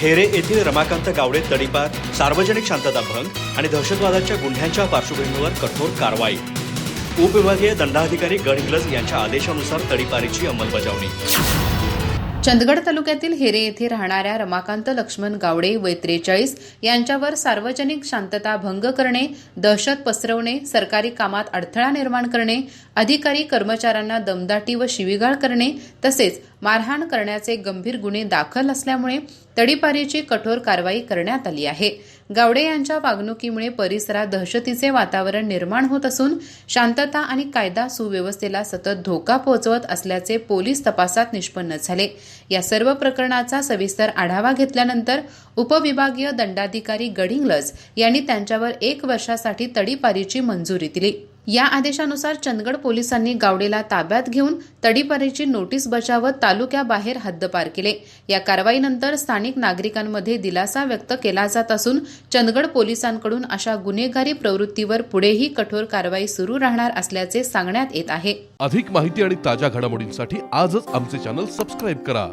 हेरे येथील रमाकांत गावडे तडीपार सार्वजनिक शांतता भंग आणि दहशतवादाच्या गुन्ह्यांच्या पार्श्वभूमीवर कठोर कारवाई. उपविभागीय दंडाधिकारी गड यांच्या आदेशानुसार तडीपारीची अंमलबजावणी. चंदगड तालुक्यातील हेरे येथे राहणाऱ्या रमाकांत लक्ष्मण गावडे वय त्रेचाळीस यांच्यावर सार्वजनिक शांतता भंग करणे दहशत पसरवणे सरकारी कामात अडथळा निर्माण करणे अधिकारी कर्मचाऱ्यांना दमदाटी व शिवीगाळ करणे तसेच मारहाण करण्याचे गंभीर गुन्हे दाखल असल्यामुळे तडीपारीची कठोर कारवाई करण्यात आली आहे. गावडे यांच्या वागणुकीमुळे परिसरात दहशतीचे वातावरण निर्माण होत असून शांतता आणि कायदा सुव्यवस्थेला सतत धोका पोहोचवत असल्याचे पोलीस तपासात निष्पन्न झाले. या सर्व प्रकरणाचा सविस्तर आढावा घेतल्यानंतर उपविभागीय दंडाधिकारी गडिंगलज यांनी त्यांच्यावर एक वर्षासाठी तडीपारीची मंजुरी दिली. या आदेशानुसार चंदगड पोलिसांनी गावडेला ताब्यात घेऊन तडीपारीची नोटीस बजावत तालुक्याबाहेर हद्दपार केले. या कारवाईनंतर स्थानिक नागरिकांमध्ये दिलासा व्यक्त केला जात असून चंदगड पोलिसांकडून अशा गुन्हेगारी प्रवृत्तीवर पुढेही कठोर कारवाई सुरू राहणार असल्याचे सांगण्यात येत आहे. अधिक माहिती आणि ताज्या घडामोडींसाठी आजच आमचे चॅनल सबस्क्राईब करा.